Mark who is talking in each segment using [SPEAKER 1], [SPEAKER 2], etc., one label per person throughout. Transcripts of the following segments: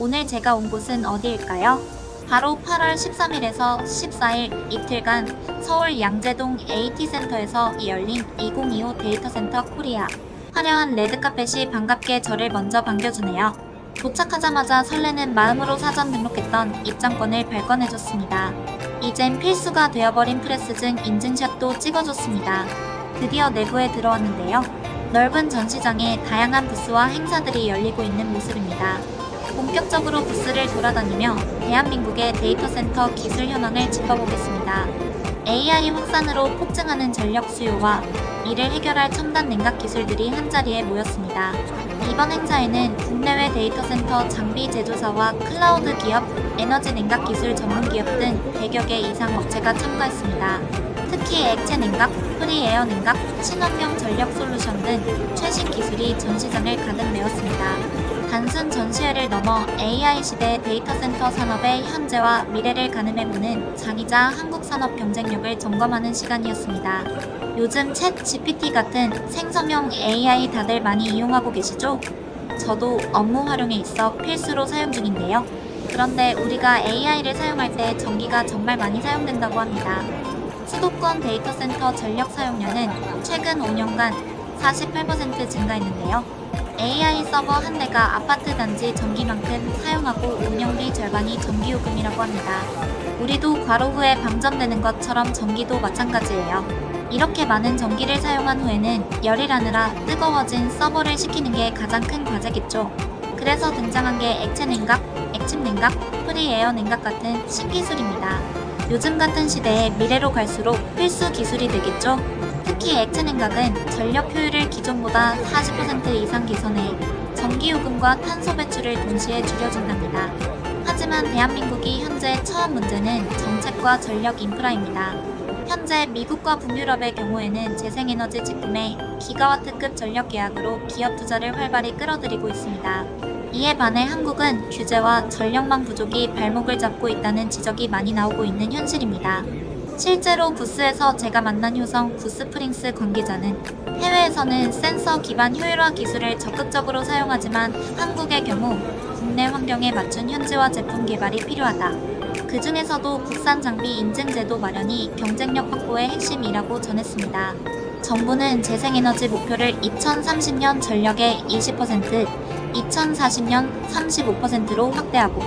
[SPEAKER 1] 오늘 제가 온 곳은 어디일까요? 바로 8월 13일에서 14일 이틀간 서울 양재동 AT센터에서 열린 2025 데이터센터 코리아. 화려한 레드카펫이 반갑게 저를 먼저 반겨주네요. 도착하자마자 설레는 마음으로 사전 등록했던 입장권을 발권해줬습니다. 이젠 필수가 되어버린 프레스증 인증샷도 찍어줬습니다. 드디어 내부에 들어왔는데요. 넓은 전시장에 다양한 부스와 행사들이 열리고 있는 모습입니다. 본격적으로 부스를 돌아다니며 대한민국의 데이터 센터 기술 현황을 짚어보겠습니다. AI 확산으로 폭증하는 전력 수요와 이를 해결할 첨단 냉각 기술들이 한자리에 모였습니다. 이번 행사에는 국내외 데이터 센터 장비 제조사와 클라우드 기업, 에너지 냉각 기술 전문 기업 등 100여 개 이상 업체가 참가했습니다. 특히 액체 냉각, 프리 에어 냉각, 친환경 전력 솔루션 등 최신 기술이 전시장을 가득 메웠습니다. 단순 전시회를 넘어 AI 시대 데이터 센터 산업의 현재와 미래를 가늠해보는 장이자 한국 산업 경쟁력을 점검하는 시간이었습니다. 요즘 챗 GPT 같은 생성형 AI 다들 많이 이용하고 계시죠? 저도 업무 활용에 있어 필수로 사용 중인데요. 그런데 우리가 AI를 사용할 때 전기가 정말 많이 사용된다고 합니다. 수도권 데이터 센터 전력 사용량은 최근 5년간 48% 증가했는데요. AI 서버 한 대가 아파트 단지 전기만큼 사용하고 운영비 절반이 전기요금이라고 합니다. 우리도 과로 후에 방전되는 것처럼 전기도 마찬가지예요. 이렇게 많은 전기를 사용한 후에는 열일하느라 뜨거워진 서버를 식히는 게 가장 큰 과제겠죠. 그래서 등장한 게 액체 냉각, 액침 냉각, 프리에어 냉각 같은 신기술입니다. 요즘 같은 시대에 미래로 갈수록 필수 기술이 되겠죠. 특히 액체 냉각은 전력 효율을 기존보다 40% 이상 개선해 전기 요금과 탄소 배출을 동시에 줄여준답니다. 하지만 대한민국이 현재 처한 문제는 정책과 전력 인프라입니다. 현재 미국과 북유럽의 경우에는 재생에너지 직분에 기가와트급 전력 계약으로 기업 투자를 활발히 끌어들이고 있습니다. 이에 반해 한국은 규제와 전력망 부족이 발목을 잡고 있다는 지적이 많이 나오고 있는 현실입니다. 실제로 부스에서 제가 만난 효성 부스프링스 관계자는 해외에서는 센서 기반 효율화 기술을 적극적으로 사용하지만 한국의 경우 국내 환경에 맞춘 현지화 제품 개발이 필요하다. 그 중에서도 국산 장비 인증 제도 마련이 경쟁력 확보의 핵심이라고 전했습니다. 정부는 재생에너지 목표를 2030년 전력의 20%, 2040년 35%로 확대하고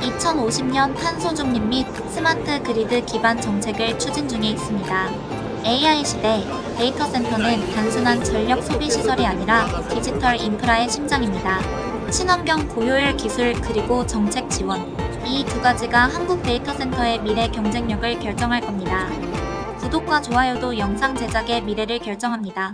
[SPEAKER 1] 2050년 탄소 중립 및 스마트 그리드 기반 정책을 추진 중에 있습니다. AI 시대 데이터 센터는 단순한 전력 소비 시설이 아니라 디지털 인프라의 심장입니다. 친환경 고효율 기술 그리고 정책 지원 이 두 가지가 한국 데이터 센터의 미래 경쟁력을 결정할 겁니다. 구독과 좋아요도 영상 제작의 미래를 결정합니다.